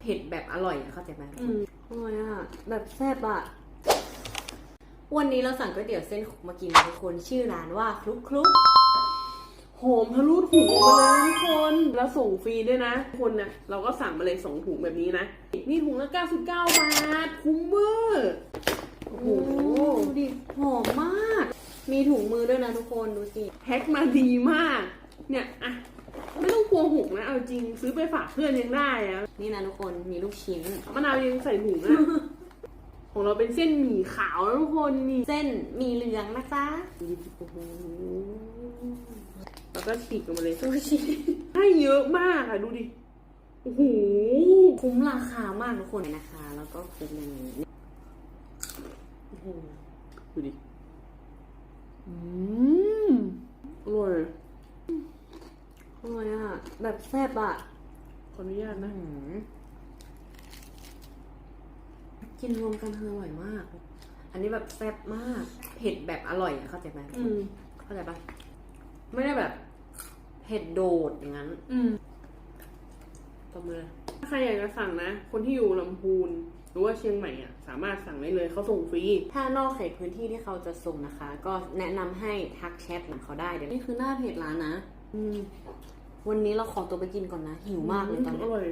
เผ็ดแบบอร่อยอะเข้าใจไหมอืมอร่อยอะ แบบแซ่บอะ วันนี้เราสั่งก๋วยเตี๋ยวเส้นมากินนะทุกคนชื่อร้านว่าคลุกคลุกหอมทะลุถุงมาเลยทุกคน แล้วส่งฟรีด้วยนะทุกคนนะเราก็สั่งมาเลยสองถุงแบบนี้นะ นี่ถุงละ99 บาท คุ้มเวอร์โอ้โหโอ้ดูดิหอมมาก มีถุงมือด้วยนะทุกคนดูสิ แพ็คมาดีมาก เนี่ยอะ ไม่ต้องกลัวหกนะ เอาจริงซื้อไปฝากเพื่อนยังได้อะนี่นะทุกคนมีลูกชิ้น มะนาวยังใส่ถุงอะของเราเป็นเส้นหมี่ขาวนะทุกคนนี่เส้นหมีเหลืองนะจ๊ะโอ้โหแล้วก็ฉีกออกมาเลยซูชิให้เยอะมากอะดูดิ โอ้โห คุ้มราคามากทุกคนนะคะ แล้วก็คุ้มอย่างนี้โอ้โหดูดิ อืมอร่อย อร่อยอะ แบบแซ่บอะ ขออนุญาตนะอื้อหือกินรวมกันคืออร่อยมาก อันนี้แบบแซ่บมาก เผ็ดแบบอร่อยอะเข้าใจไหมอืม เข้าใจปะไม่ได้แบบเผ็ดโดดอย่างนั้น อืม ต่อมาถ้าใครอยากจะสั่งนะ คนที่อยู่ลำพูน หรือว่าเชียงใหม่อะ สามารถสั่งได้เลยเขาส่งฟรี ถ้านอกเขตพื้นที่ที่เขาจะส่งนะคะ ก็แนะนำให้ทักแชทหลังเขาได้เดี๋ยวนี่คือหน้าเพจร้านนะ อืม วันนี้เราขอตัวไปกินก่อนนะ หิวมากเลยตอนอนี้ ร่อย